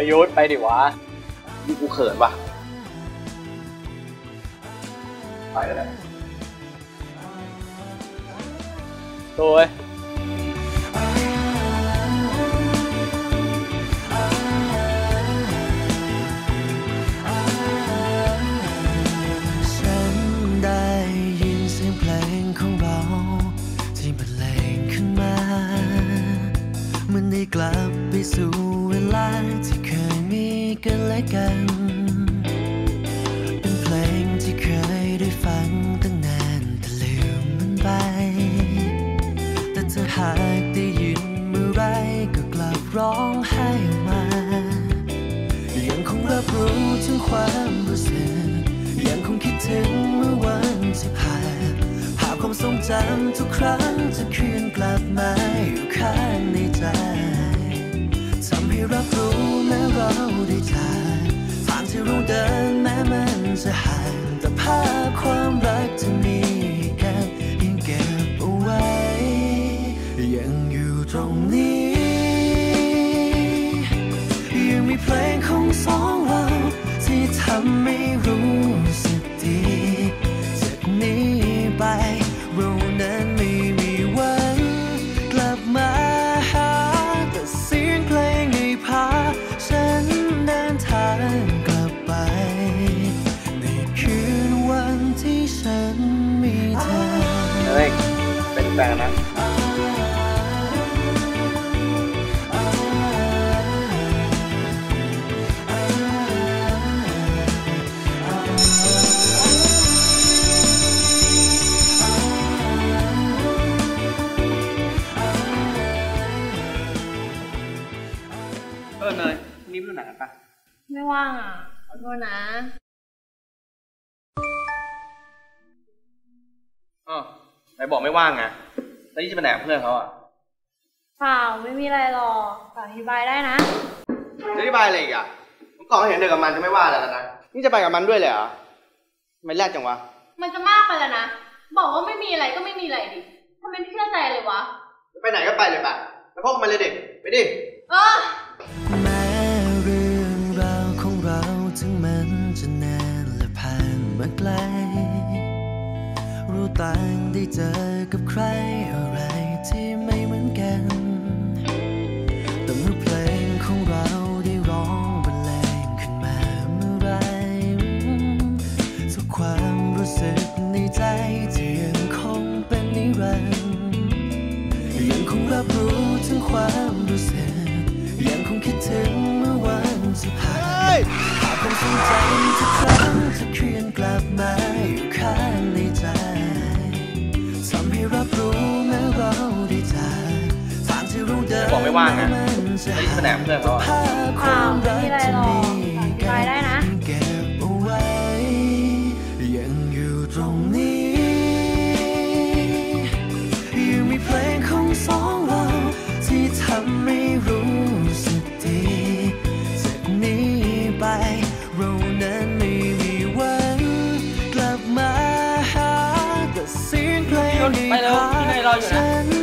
ประยุทธ์ไปดิวะนี่กูเขินว่ะไปแล้วแหละโอ้ย กัน เป็นเพลงที่เคยได้ฟังตั้งนานแต่ลืมมันไป แต่เธอหากได้ยินเมื่อไรก็กลับร้องไห้ออกมา ยังคงรับรู้ถึงความรู้สึก ยังคงคิดถึงเมื่อวันที่ผ่านภาพความทรงจำทุกครั้งจะคืนกลับมาอยู่ข้างในใจ ทำให้รับรู้แม้เราได้ รงนี้ ยังมีเพลงของสองเราที่ทำให้รู้สึกดีจากนี้ไปเรานั้นไม่มีวันกลับมาหาแต่เสียงเพลงได้พาฉันเดินทางกลับไป ในคืนวันที่ฉันมีเธอเฮ้ยเป็นแฟนนะ ออเนยนี่ดูหนังกันปะไม่ว่างอะขอโทษนะอ๋อไหนบอกไม่ว่างไงแล้วนี่จะไปไหนกับเพื่อนเขาอะเปล่าไม่มีอะไรหรอกฝากอธิบายได้นะจะอธิบายอะไรอีกอะผมก่อนเห็นเด็กกับมันจะไม่ว่าอะไรแล้วนะ นี่จะไปกับมันด้วยเลยเหรอทำไม่แรกจังวะ มันจะมากไปแล้วนะ บอกว่าไม่มีอะไรก็ไม่มีอะไรดิทำไมไม่เชื่อใจเลยวะ จะไปไหนก็ไปเลยปะไปพบมันเลยเด็กไปดิ เออ มาไกล รู้ต่างได้เจอกับใครอะไรที่ไม่เหมือนกัน แต่เมื่อเพลงของเราได้ร้องบรรเลงขึ้นมาเมื่อไรทุกความรู้สึกในใจจะยังคงเป็นนิรันดร์ยังคงรับรู้ถึงความรู้สึก ยังคงคิดถึงเมื่อวันที่ผ่านภาพความทรงจำทุกครั้ง บอกไม่ว่างอะแม้มันจะแล้วนี่จะไปไหนกับเพื่อนเขาอะภาพความรักเปล่าไม่มีอะไรหรอกอธิบายได้นะยังเก็บเอาไว้ยังอยู่ตรงนี้ยังมีเพลงของสองเราที่ทำให้รู้สึกดีจากนี้ไปเรานั้นไม่มีวันกลับมาหาแต่เสียงเพลงไปเร็วพี่นายรออยู่นะฉันเดิน